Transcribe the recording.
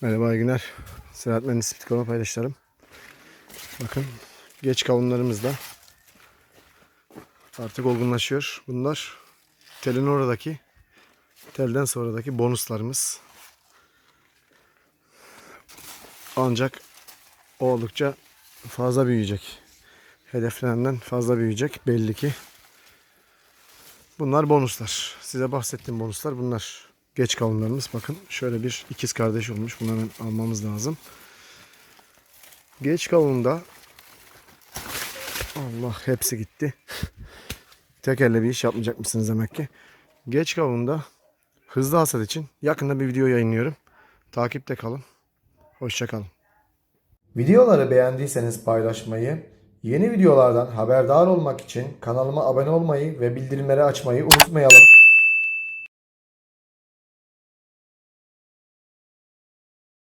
Merhaba iyi günler. Serhat Mühendislik Konu paydaşlarım. Bakın geç kavunlarımız da artık olgunlaşıyor. Bunlar telin oradaki telden sonradaki bonuslarımız. Ancak oldukça fazla büyüyecek. Hedeflenenden fazla büyüyecek belli ki. Bunlar bonuslar. Size bahsettiğim bonuslar bunlar. Geç kavunlarımız. Bakın şöyle bir ikiz kardeş olmuş. Bunları almamız lazım. Geç kavunda Allah hepsi gitti. Tek elle bir iş yapmayacak mısınız demek ki. Geç kavunda hızlı hasat için yakında bir video yayınlıyorum. Takipte kalın. Hoşçakalın. Videoları beğendiyseniz paylaşmayı, yeni videolardan haberdar olmak için kanalıma abone olmayı ve bildirimleri açmayı unutmayalım.